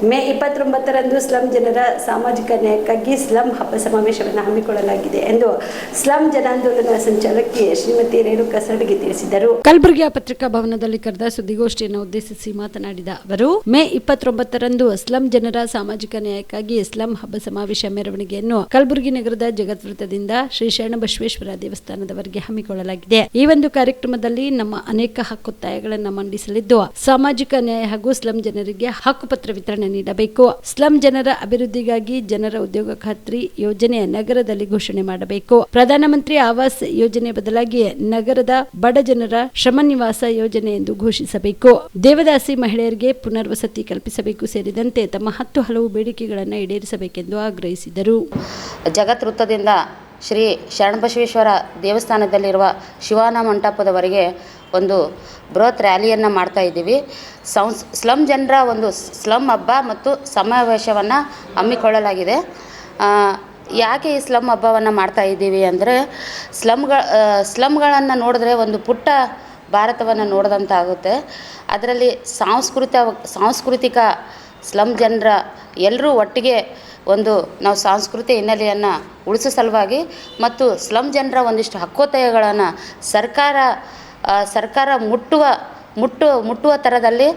May ಇಪ್ಪತ್ತೊಂಬತ್ತರಂದು slum ಜನರ ಸಾಮಾಜಿಕ ನ್ಯಾಯಕ್ಕಾಗಿ ಸ್ಲಂ ಹಬ್ಬ ಸಮಾವೇಶವನ್ನು ಹಮ್ಮಿಕೊಳ್ಳಲಾಗಿದೆ ಎಂದು ಸ್ಲಂ ಜನಾಂದೋಲನ ಸಂಚಾಲಕಿ ಶ್ರೀಮತಿ ರೇಣುಕಾ ಸರಡಿಗೆ ತಿಳಿಸಿದರು ಕಲಬುರಗಿಯ ಪತ್ರಿಕಾ ಭವನದಲ್ಲಿ ಕರೆದ ಸುದ್ದಿಗೋಷ್ಠಿಯನ್ನು ಉದ್ದೇಶಿಸಿ ಮಾತನಾಡಿದ ಅವರು, ಮೇ ಇಪ್ಪತ್ತೊಂಬತ್ತರಂದು ಸ್ಲಂ ಜನರ ಸಾಮಾಜಿಕ ನ್ಯಾಯಕ್ಕಾಗಿ ಸ್ಲಂ ಹಬ್ಬ ಸಮಾವೇಶ ಮೆರವಣಿಗೆಯನ್ನು ಕಲಬುರಗಿ ನಗರದ ಜಗತ್ ಶ್ರೀ ಶ್ರೀ ಶರಣಬಸವೇಶ್ವರ ದೇವಸ್ಥಾನದವರೆಗೆ ಹಮ್ಮಿಕೊಳ್ಳಲಾಗಿದೆ. ಈ ಒಂದು ಕಾರ್ಯಕ್ರಮದಲ್ಲಿ ನಮ್ಮ ಅನೇಕ ಹಕ್ಕೊತ್ತಾಯಗಳನ್ನು ಮಂಡಿಸಲಿದ್ದು, ಸಾಮಾಜಿಕ ನ್ಯಾಯ ಹಾಗೂ ಸ್ಲಂ ಜನರಿಗೆ ಹಕ್ಕುಪತ್ರ ವಿತರಣೆ ನೀಡಬೇಕು. ಸ್ಲಂ ಜನರ ಅಭಿವೃದ್ಧಿಗಾಗಿ ಜನರ ಉದ್ಯೋಗ ಖಾತ್ರಿ ಯೋಜನೆ ನಗರದಲ್ಲಿ ಘೋಷಣೆ ಮಾಡಬೇಕು. ಪ್ರಧಾನಮಂತ್ರಿ ಆವಾಸ್ ಯೋಜನೆ ಬದಲಾಗಿ ನಗರದ ಬಡ ಜನರ ಶ್ರಮ ನಿವಾಸ ಯೋಜನೆ ಎಂದು ಘೋಷಿಸಬೇಕು. ದೇವದಾಸಿ ಮಹಿಳೆಯರಿಗೆ ಪುನರ್ವಸತಿ ಕಲ್ಪಿಸಬೇಕು ಸೇರಿದಂತೆ ತಮ್ಮ ಹತ್ತು ಹಲವು ಬೇಡಿಕೆಗಳನ್ನು ಈಡೇರಿಸಬೇಕೆಂದು ಆಗ್ರಹಿಸಿದರು. ಜಗತ್ ವೃತ್ತದಿಂದ ಶ್ರೀ ಶರಣಬಸವೇಶ್ವರ ದೇವಸ್ಥಾನದಲ್ಲಿರುವ ಶಿವಾನ ಮಂಟಪದವರೆಗೆ ಒಂದು ಬೃಹತ್ ರ್ಯಾಲಿಯನ್ನು ಮಾಡ್ತಾ ಇದ್ದೀವಿ. ಸೌನ್ಸ್ ಸ್ಲಮ್ ಜನರ ಒಂದು ಸ್ಲಮ್ ಹಬ್ಬ ಮತ್ತು ಸಮಾವೇಶವನ್ನು ಹಮ್ಮಿಕೊಳ್ಳಲಾಗಿದೆ. ಯಾಕೆ ಈ ಸ್ಲಮ್ ಹಬ್ಬವನ್ನು ಮಾಡ್ತಾ ಇದ್ದೀವಿ ಅಂದರೆ ಸ್ಲಮ್ಗಳ ಸ್ಲಮ್ಗಳನ್ನು ನೋಡಿದ್ರೆ ಒಂದು ಪುಟ್ಟ ಭಾರತವನ್ನು ನೋಡಿದಂತಾಗುತ್ತೆ. ಅದರಲ್ಲಿ ಸಾಂಸ್ಕೃತ, ಸಾಂಸ್ಕೃತಿಕ ಸ್ಲಮ್ ಜನರ ಎಲ್ಲರೂ ಒಟ್ಟಿಗೆ ಒಂದು ನಾವು ಸಾಂಸ್ಕೃತಿ ಹಿನ್ನೆಲೆಯನ್ನು ಉಳಿಸೋ ಸಲುವಾಗಿ ಮತ್ತು ಸ್ಲಮ್ ಜನರ ಒಂದಿಷ್ಟು ಹಕ್ಕೊತ್ತಾಯಗಳನ್ನು ಸರ್ಕಾರ ಸರ್ಕಾರ ಮುಟ್ಟುವ, ಮುಟ್ಟು, ಮುಟ್ಟುವ ಥರದಲ್ಲಿ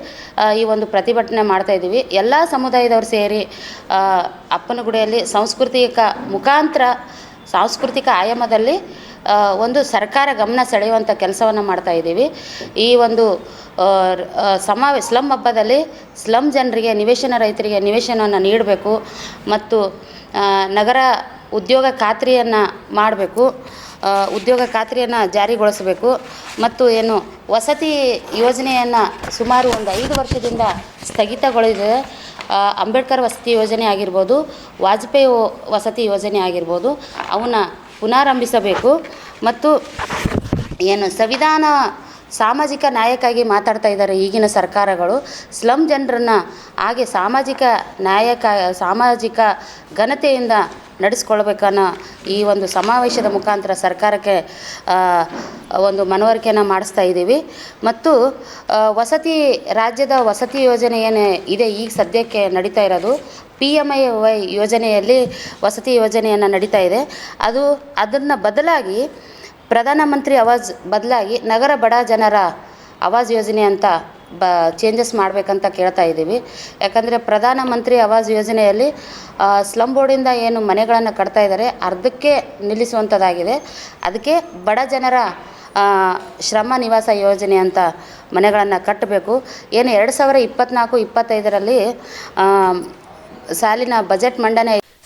ಈ ಒಂದು ಪ್ರತಿಭಟನೆ ಮಾಡ್ತಾ ಇದ್ದೀವಿ. ಎಲ್ಲ ಸಮುದಾಯದವರು ಸೇರಿ ಅಪ್ಪನಗುಡಿಯಲ್ಲಿ ಸಾಂಸ್ಕೃತಿಕ ಮುಖಾಂತರ, ಸಾಂಸ್ಕೃತಿಕ ಆಯಾಮದಲ್ಲಿ ಒಂದು ಸರ್ಕಾರ ಗಮನ ಸೆಳೆಯುವಂಥ ಕೆಲಸವನ್ನು ಮಾಡ್ತಾಯಿದ್ದೀವಿ ಈ ಒಂದು ಸಮಾವೇ ಸ್ಲಮ್ ಹಬ್ಬದಲ್ಲಿ ಸ್ಲಮ್ ಜನರಿಗೆ ನಿವೇಶನ ರೈತರಿಗೆ ನಿವೇಶನವನ್ನು ನೀಡಬೇಕು. ಮತ್ತು ನಗರ ಉದ್ಯೋಗ ಖಾತ್ರಿಯನ್ನು ಮಾಡಬೇಕು. ಉದ್ಯೋಗ ಖಾತ್ರಿಯನ್ನು ಜಾರಿಗೊಳಿಸಬೇಕು ಮತ್ತು ಏನು ವಸತಿ ಯೋಜನೆಯನ್ನು ಸುಮಾರು ಒಂದು ಐದು ವರ್ಷದಿಂದ ಸ್ಥಗಿತಗೊಳಿದೆ ಅಂಬೇಡ್ಕರ್ ವಸತಿ ಯೋಜನೆ ಆಗಿರ್ಬೋದು, ವಾಜಪೇಯಿ ವಸತಿ ಯೋಜನೆ ಆಗಿರ್ಬೋದು, ಅವನ್ನ ಪುನಾರಂಭಿಸಬೇಕು ಮತ್ತು ಏನು ಸಂವಿಧಾನ ಸಾಮಾಜಿಕ ನ್ಯಾಯಕ್ಕಾಗಿ ಮಾತಾಡ್ತಾ ಇದ್ದಾರೆ ಈಗಿನ ಸರ್ಕಾರಗಳು. ಸ್ಲಮ್ ಜನರನ್ನು ಹಾಗೆ ಸಾಮಾಜಿಕ ನ್ಯಾಯಕ ಸಾಮಾಜಿಕ ಘನತೆಯಿಂದ ನಡೆಸ್ಕೊಳ್ಬೇಕನ್ನೋ ಈ ಒಂದು ಸಮಾವೇಶದ ಮುಖಾಂತರ ಸರ್ಕಾರಕ್ಕೆ ಒಂದು ಮನವರಿಕೆಯನ್ನು ಮಾಡಿಸ್ತಾ ಇದ್ದೀವಿ. ಮತ್ತು ವಸತಿ, ರಾಜ್ಯದ ವಸತಿ ಯೋಜನೆ ಏನು ಇದೆ ಈಗ ಸದ್ಯಕ್ಕೆ ನಡೀತಾ ಇರೋದು. ಪಿ ಎಂ ಐ ವೈ ಯೋಜನೆಯಲ್ಲಿ ವಸತಿ ಯೋಜನೆಯನ್ನು ನಡೀತಾ ಇದೆ. ಅದು, ಅದನ್ನು ಬದಲಾಗಿ ಪ್ರಧಾನಮಂತ್ರಿ ಆವಾಜ್ ಬದಲಾಗಿ ನಗರ ಬಡ ಜನರ ಆವಾಜ್ ಯೋಜನೆ ಅಂತ ಬ ಚೇಂಜಸ್ ಮಾಡಬೇಕಂತ ಕೇಳ್ತಾ ಇದ್ದೀವಿ. ಯಾಕಂದರೆ ಪ್ರಧಾನಮಂತ್ರಿ ಆವಾಜ್ ಯೋಜನೆಯಲ್ಲಿ ಸ್ಲಮ್ ಬೋರ್ಡಿಂದ ಏನು ಮನೆಗಳನ್ನು ಕಟ್ತಾ ಇದ್ದಾರೆ, ಅರ್ಧಕ್ಕೆ ನಿಲ್ಲಿಸುವಂಥದ್ದಾಗಿದೆ ಅದಕ್ಕೆ ಬಡ ಜನರ ಶ್ರಮ ನಿವಾಸ ಯೋಜನೆ ಅಂತ ಮನೆಗಳನ್ನು ಕಟ್ಟಬೇಕು ಏನು ಎರಡು ಸಾವಿರ ಇಪ್ಪತ್ತ್ನಾಲ್ಕು ಇಪ್ಪತ್ತೈದರಲ್ಲಿ ಸಾಲಿನ ಬಜೆಟ್ ಮಂಡನೆ